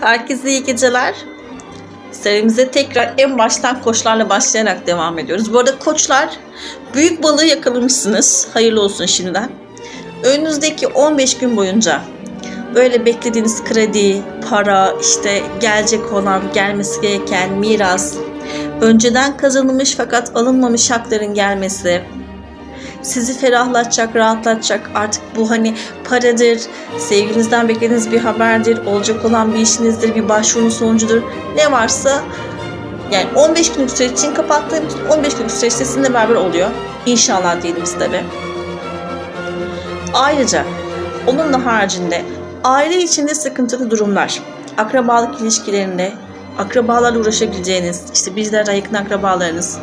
Herkese iyi geceler. Serimize tekrar en baştan koçlarla başlayarak devam ediyoruz. Bu arada koçlar büyük balığı yakalamışsınız. Hayırlı olsun şimdiden. Önünüzdeki 15 gün boyunca böyle beklediğiniz kredi, para, işte gelecek olan, gelmesi gereken miras, önceden kazanılmış fakat alınmamış hakların gelmesi, sizi ferahlatacak, rahatlatacak. Artık bu hani paradır, sevgilinizden beklediğiniz bir haberdir, olacak olan bir işinizdir, bir başvurunun sonucudur. Ne varsa yani 15 günlük süreç için kapattığım 15 günlük süreçte sizinle beraber oluyor. İnşallah diyelim tabi. Ayrıca onun haricinde aile içinde sıkıntılı durumlar, akrabalık ilişkilerinde, akrabalarla uğraşabileceğiniz, işte bizlere yakın akrabalarınız,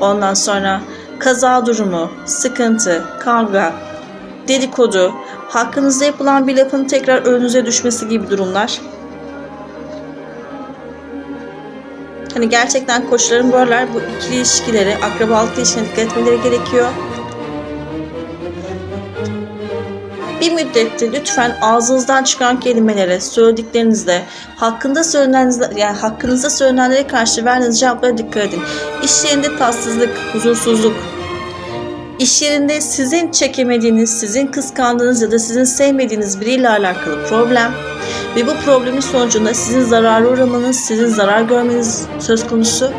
ondan sonra kaza durumu, sıkıntı, kavga, dedikodu, hakkınızda yapılan bir lafın tekrar önünüze düşmesi gibi durumlar. Hani gerçekten koçların bu aralar bu ikili ilişkileri, akrabalık ilişkilerine dikkat etmeleri gerekiyor. Bir müddettir lütfen ağzınızdan çıkan kelimelere, söylediklerinizde, hakkında söylenenizde, yani hakkınızda söylenenlere karşı verdiğiniz cevaplara dikkat edin. İş yerinde tatsızlık, huzursuzluk, iş yerinde sizin çekemediğiniz, sizin kıskandığınız ya da sizin sevmediğiniz biriyle alakalı problem ve bu problemin sonucunda sizin zarara uğramanız, sizin zarar görmeniz söz konusu.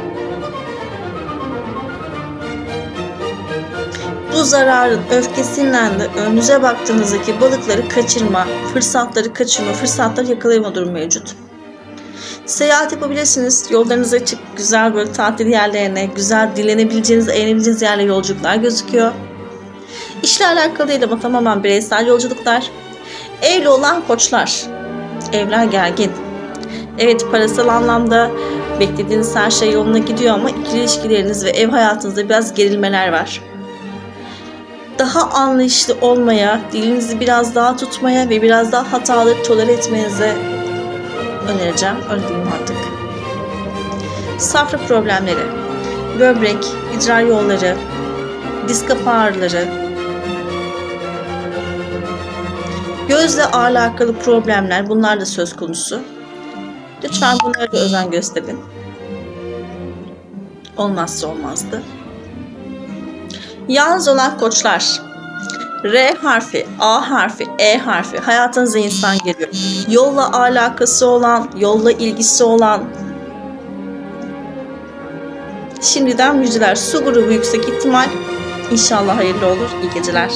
Bu zararın öfkesinden de önünüze baktığınızdaki balıkları kaçırma, fırsatları kaçırma, fırsatları yakalayama durumu mevcut. Seyahat yapabilirsiniz. Yollarınız açık, güzel böyle tatil yerlerine, güzel dinlenebileceğiniz, eğlenebileceğiniz yerlere yolculuklar gözüküyor. İşle alakalı değil ama tamamen bireysel yolculuklar. Evli olan koçlar. Evler gergin. Evet parasal anlamda beklediğiniz her şey yoluna gidiyor ama ikili ilişkileriniz ve ev hayatınızda biraz gerilmeler var daha anlayışlı olmaya, dilinizi biraz daha tutmaya ve biraz daha hataları tolere etmenizi önereceğim. Öyle diyeyim artık. Safra problemleri, böbrek, idrar yolları, diz kapağı ağrıları, gözle alakalı problemler bunlar da söz konusu. Lütfen bunlara da özen gösterin. Olmazsa olmazdı. Yalnız olan koçlar. R harfi, A harfi, E harfi hayatınıza insan geliyor. Yolla alakası olan, yolla ilgisi olan. Şimdiden müjdeler. Su grubu yüksek ihtimal. İnşallah hayırlı olur. İyi geceler.